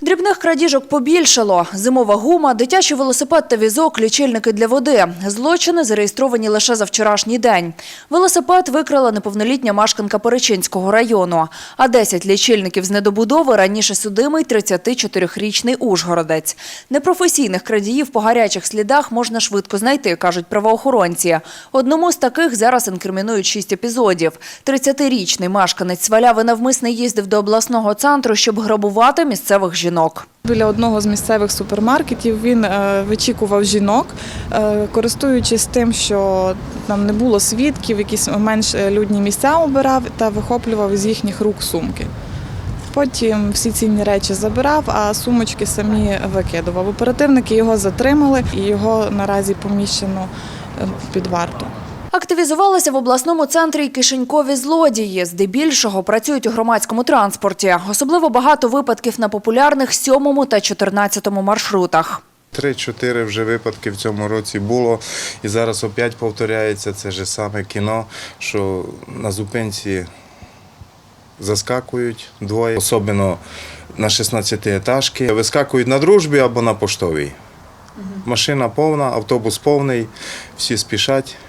Дрібних крадіжок побільшало. Зимова гума, дитячий велосипед та візок, лічильники для води. Злочини зареєстровані лише за вчорашній день. Велосипед викрала неповнолітня мешканка Перечинського району. А 10 лічильників з недобудови раніше судимий 34-річний ужгородець. Непрофесійних крадіїв по гарячих слідах можна швидко знайти, кажуть правоохоронці. Одному з таких зараз інкримінують 6 епізодів. 30-річний мешканець Сваляви навмисно їздив до обласного центру, щоб грабувати місцевих жінок. Біля одного з місцевих супермаркетів він е, вичікував жінок, е, користуючись тим, що там не було свідків, якісь менш е, людні місця обирав та вихоплював з їхніх рук сумки. Потім всі цінні речі забирав, а сумочки самі викидував. Оперативники його затримали і його наразі поміщено під варту. Активізувалися в обласному центрі й кишенькові злодії. Здебільшого працюють у громадському транспорті. Особливо багато випадків на популярних 7 та 14 маршрутах. Три-чотири вже випадки в цьому році було, і зараз опять повторяється це ж саме кіно, що на зупинці заскакують двоє, особливо на 16-етажки, вискакують на дружбі або на поштовій. Машина повна, автобус повний, всі спішать,